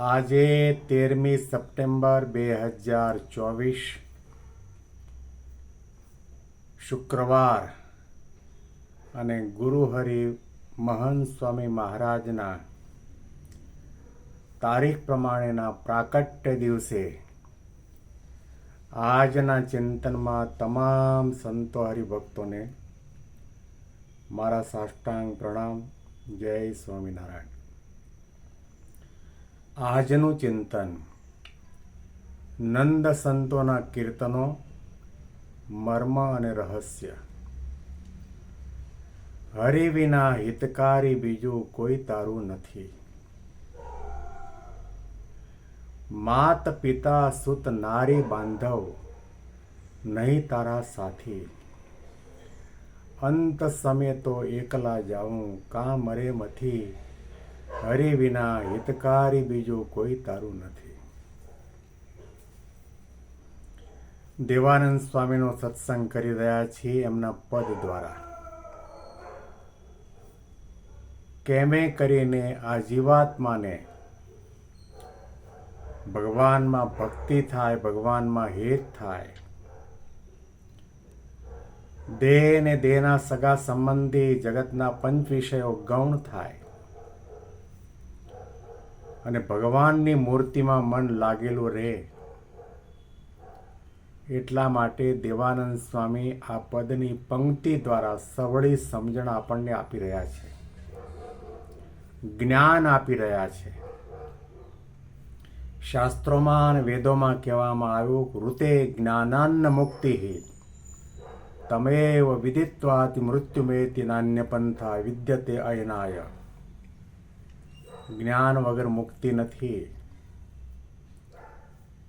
આજે તેરમી સપ્ટેમ્બર બે હજાર ચોવીસ, શુક્રવાર અને ગુરુહરિ મહંત સ્વામી મહારાજના તારીખ પ્રમાણેના પ્રાકટ્ય દિવસે આજના ચિંતનમાં તમામ સંતો હરિભક્તોને મારા સાષ્ટાંગ પ્રણામ. જય સ્વામિનારાયણ. આજનું ચિંતન. નંદ સંતોના કીર્તનો, મર્મ અને રહસ્ય. હરિ વિના હિતકારી બીજું કોઈ તારું નથી. માત પિતા સુત નારી બાંધવ, નહીં તારા સાથી. અંત સમય તો એકલા જાઉં, કા મરે મથી. હરિ વિના હિતકારી બીજું કોઈ તારું નથી. દેવાનંદ સ્વામીનો સત્સંગ કરી રહ્યા છીએ એમના પદ દ્વારા. કેમે કરીને આ જીવાત્માને ભગવાનમાં ભક્તિ થાય, ભગવાનમાં હેત થાય. દેહ ને દેહના સગા સંબંધી જગતના પંચ વિષયો ગૌણ થાય. અને ભગવાનની મૂર્તિમાં મન લાગેલું રહે. એટલા માટે દેવાનંદ સ્વામી આ પદની પંક્તિ દ્વારા સવળી સમજણ આપણને આપી રહ્યા છે. જ્ઞાન આપી રહ્યા છે. શાસ્ત્રોમાં અને વેદોમાં કહેવામાં આવ્યું ઋતે જ્ઞાનાન્ન મુક્તિ તમેવ વિદિત્વાતિ મૃત્યુમેતિ નાન્ય પંથા વિદ્યતે અયનાય. જ્ઞાન વગર મુક્તિ નથી.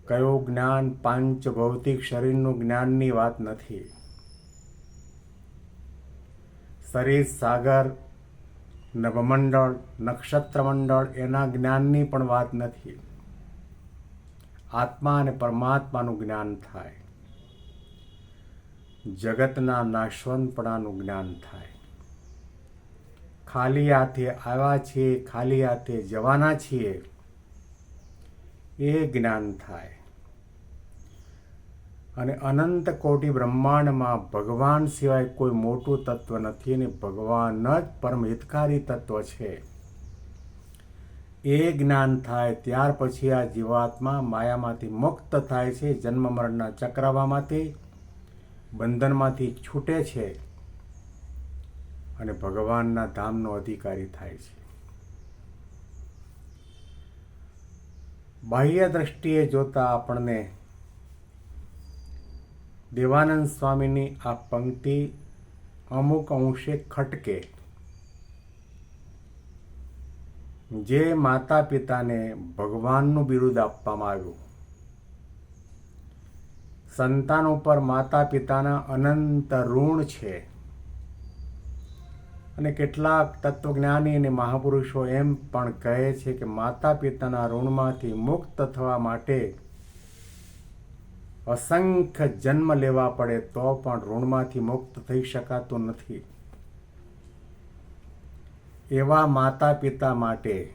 કયું જ્ઞાન પાંચ ભૌતિક શરીરનું જ્ઞાનની વાત નથી. શરીર, સાગર, નભમંડળ, નક્ષત્રમંડળ એના જ્ઞાનની પણ વાત નથી. આત્મા અને પરમાત્માનું જ્ઞાન થાય. જગતના નાશવંતપણાનું જ્ઞાન થાય. ખાલી હાથે આવ્યા છીએ, ખાલી હાથે જવાના છીએ. એ જ્ઞાન થાય. અને અનંત કોટી બ્રહ્માંડમાં ભગવાન સિવાય કોઈ મોટું તત્વ નથી અને ભગવાન જ પરમ હિતકારી તત્વ છે. એ જ્ઞાન થાય ત્યાર પછી આ જીવાત્મા માયામાંથી મુક્ત થાય છે, જન્મ મરણના ચક્રવામાંથી, બંધનમાંથી છૂટે છે. અને ભગવાનના ધામનો અધિકારી થાય છે. બાહ્ય દ્રષ્ટિએ જોતા આપણને દેવાનંદ સ્વામીની આ પંક્તિ અમુક અંશે ખટકે. જે માતા પિતાને ભગવાનનું બિરુદ આપવામાં આવ્યું. સંતાન ઉપર માતા પિતાના અનંત ઋણ છે. અને કેટલાક તત્વજ્ઞાની અને મહાપુરુષો એમ પણ કહે છે કે માતા પિતાના ઋણમાંથી મુક્ત થવા માટે અસંખ્ય જન્મ લેવા પડે તો પણ ઋણમાંથી મુક્ત થઈ શકાતું નથી. એવા માતા પિતા માટે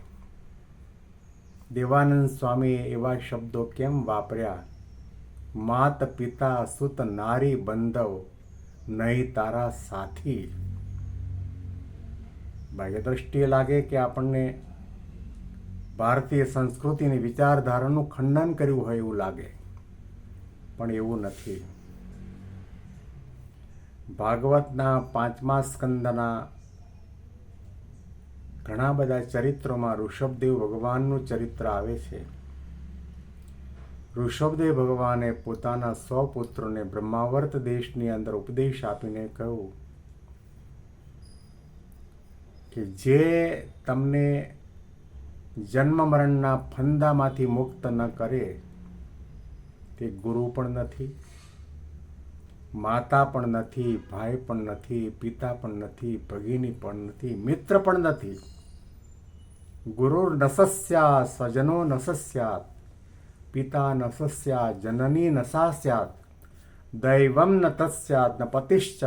દેવાનંદ સ્વામીએ એવા શબ્દો કેમ વાપર્યા? માત પિતા સુત નારી બંધવ નહીં તારા સાથી. બાહ્ય દ્રષ્ટિએ લાગે કે આપણને ભારતીય સંસ્કૃતિની વિચારધારાનું ખંડન કર્યું હોય એવું લાગે. પણ એવું નથી. ભાગવતના પાંચમા સ્કંદના ઘણા બધા ચરિત્રોમાં ઋષભદેવ ભગવાનનું ચરિત્ર આવે છે. ઋષભદેવ ભગવાને પોતાના સો પુત્રોને બ્રહ્માવર્ત દેશની અંદર ઉપદેશ આપીને કહ્યું કે જે તમને જન્મ મરણના ફંદામાંથી મુક્ત ન કરે, તે ગુરુ પણ નથી, માતા પણ નથી, ભાઈ પણ નથી, પિતા પણ નથી, ભગીની પણ નથી, મિત્ર પણ નથી. ગુરુ નસસ્યા, સ્વજનો નસસ્યાત, પિતા નસસ્યા, જનની નસાસ્યાત, દૈવમ ન તસ્યાત, ન પતિશ્ચ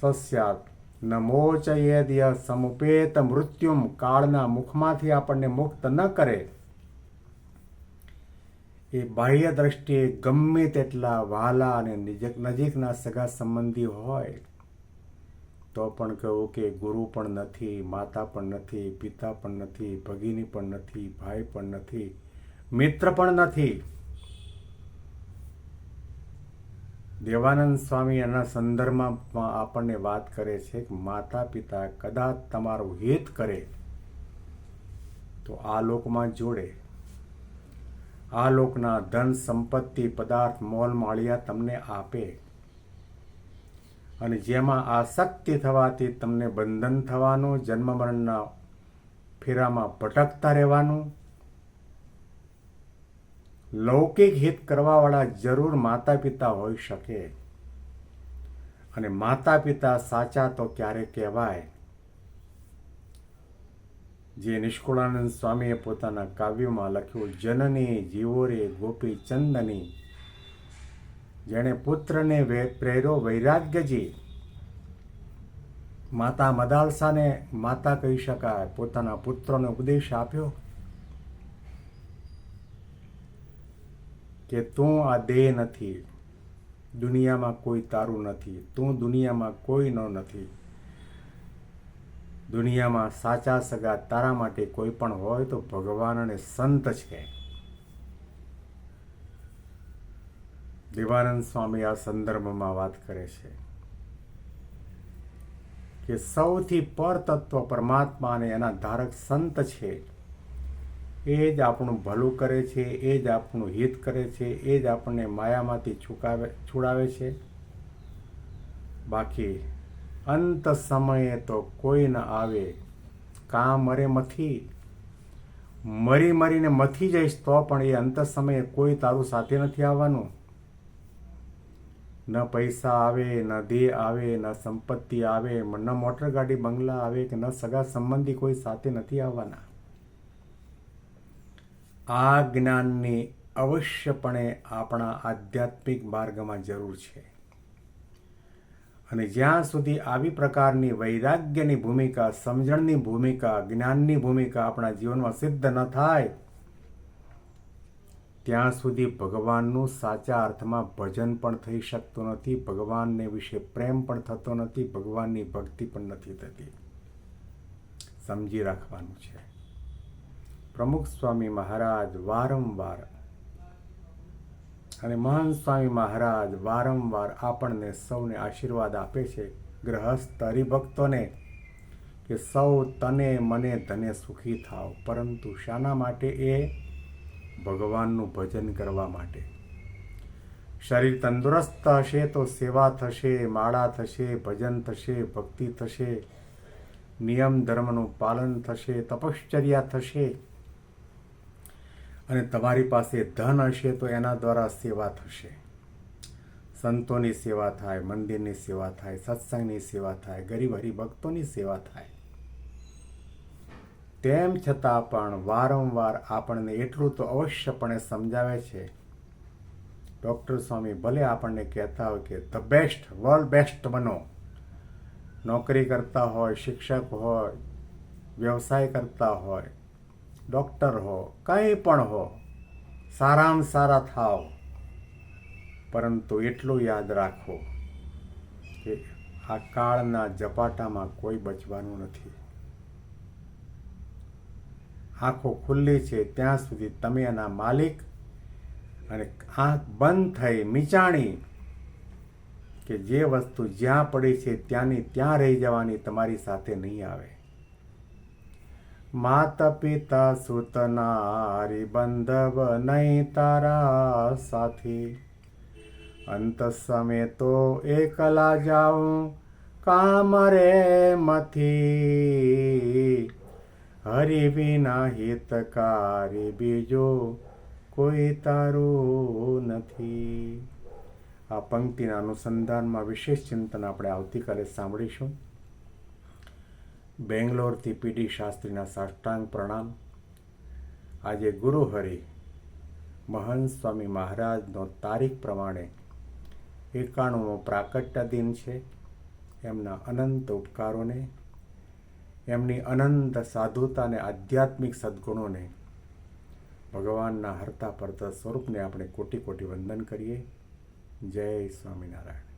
સસ્યાત. નમોચયેદ્ય સમુપેત મૃત્યુમ કાળના મુખમાંથી આપણને મુક્ત ન કરે. એ બાહ્ય દ્રષ્ટિએ ગમે તેટલા વહાલા અને નજીક નજીકના સગા સંબંધી હોય, તો પણ કહું કે ગુરુ પણ નથી, માતા પણ નથી, પિતા પણ નથી, ભગીની પણ નથી, ભાઈ પણ નથી, મિત્ર પણ નથી. દેવાનંદ સ્વામી એના સંદર્ભમાં આપણને વાત કરે છે કે માતા પિતા કદાચ તમારું હિત કરે તો આ લોકમાં જોડે. આ લોકના ધન, સંપત્તિ, પદાર્થ, મોલ, માળિયા તમને આપે. અને જેમાં આસક્તિ થવાથી તમને બંધન થવાનું, જન્મ મરણના ફેરામાં ભટકતા રહેવાનું લૌકિક હિત કરવાવાળા જરૂર માતા પિતા હોઈ શકે. અને માતા પિતા સાચા તો ક્યારે કહેવાય? જે નિષ્કુળાનંદ સ્વામીએ પોતાના કાવ્યમાં લખ્યું, જનની જીવોરે ગોપી ચંદની, જેણે પુત્રને પ્રેરો વૈરાગ્યજી માતા મદાલસાને માતા કહી શકાય. પોતાના પુત્રોને ઉપદેશ આપ્યો. કે તું આ દેહ નથી. દુનિયામાં કોઈ તારું નથી. તું દુનિયામાં કોઈનો નથી. દુનિયામાં સાચા સગા તારા માટે કોઈ પણ હોય તો ભગવાન અને સંત છે. દેવાનંદ સ્વામી આ સંદર્ભમાં વાત કરે છે કે સૌથી પરતત્વ પરમાત્મા અને એના ધારક સંત છે. એ જ આપણું ભલું કરે છે, એ જ આપણું હિત કરે છે, એ જ આપણને માયામાંથી છુકાવે, છુડાવે છે. બાકી અંત સમયે તો કોઈ ન આવે. કામ મરે મથી? મરી મરીને મથી જઈશ તો પણ એ અંત સમયે કોઈ તારું સાથે નથી આવવાનું. ન પૈસા આવે, ન દેહ આવે, ન સંપત્તિ આવે, ન મોટર ગાડી, બંગલા આવે કે ન સગા સંબંધી કોઈ સાથે નથી આવવાના. આ જ્ઞાનની અવશ્યપણે આપણા આધ્યાત્મિક માર્ગમાં જરૂર છે. અને જ્યાં સુધી આવી પ્રકારની વૈરાગ્યની ભૂમિકા, સમજણની ભૂમિકા, જ્ઞાનની ભૂમિકા આપણા જીવનમાં સિદ્ધ ન થાય, ત્યાં સુધી ભગવાનનું સાચા અર્થમાં ભજન પણ થઈ શકતું નથી, ભગવાનને વિશે પ્રેમ પણ થતો નથી, ભગવાનની ભક્તિ પણ નથી થતી. સમજી રાખવાનું છે. પ્રમુખ સ્વામી મહારાજ વારંવાર અને મહાન સ્વામી મહારાજ વારંવાર આપણને સૌને આશીર્વાદ આપે છે. ગ્રહસ્થ હરિભક્તોને કે સૌ તને મને ધને સુખી થાવ, પરંતુ શાના માટે એ? ભગવાનનું ભજન કરવા માટે. શરીર તંદુરસ્ત હશે તો સેવા થશે, માળા થશે, ભજન થશે, ભક્તિ થશે, નિયમ ધર્મનું પાલન થશે, તપશ્ચર્યા થશે. અને તમારી પાસે ધન હશે તો એના દ્વારા સેવા થશે. સંતોની સેવા થાય, મંદિરની સેવા થાય, સત્સંગની સેવા થાય, ગરીબ હરિભક્તોની સેવા થાય. તેમ છતાં પણ વારંવાર આપણને એટલું તો અવશ્યપણે સમજાવે છે. ડૉક્ટર સ્વામી, ભલે આપણને કહેતા હોય કે ધ બેસ્ટ, વર્લ્ડ બેસ્ટ બનો. નોકરી કરતા હોય, શિક્ષક હોય, વ્યવસાય કરતા હોય ડૉક્ટર હો, કંઈ પણ હો, સારામાં સારા થાવ પરંતુ એટલું યાદ રાખો કે આ કાળના ઝપાટામાં કોઈ બચવાનું નથી. આંખો ખુલ્લી છે, ત્યાં સુધી તમે એના માલિક અને આંખ બંધ થઈ મીચાણી કે જે વસ્તુ જ્યાં પડી છે ત્યાંની ત્યાં રહી જવાની તમારી સાથે નહીં આવે. માતા પિતા સુતનારી બંધવ નહીં તારા સાથી. અંત સમે તો એકલા જાઉં કામ રે મથી. હરિ વિના હિતકારી બીજો કોઈ તારું નથી. આ પંક્તિના અનુસંધાનમાં વિશેષ ચિંતન આપણે આવતીકાલે સાંભળીશું. બેંગ્લોરથી પીડી શાસ્ત્રીના સાષ્ટાંગ પ્રણામ. આજે ગુરુહરિ મહંત સ્વામી મહારાજનો તારીખ પ્રમાણે એકાણુંમો પ્રાકટ્ય દિન છે. એમના અનંત ઉપકારોને, એમની અનંત સાધુતા અને આધ્યાત્મિક સદ્ગુણોને ભગવાનના હરતા પરતા સ્વરૂપને આપણે કોટી કોટી વંદન કરીએ. જય સ્વામિનારાયણ.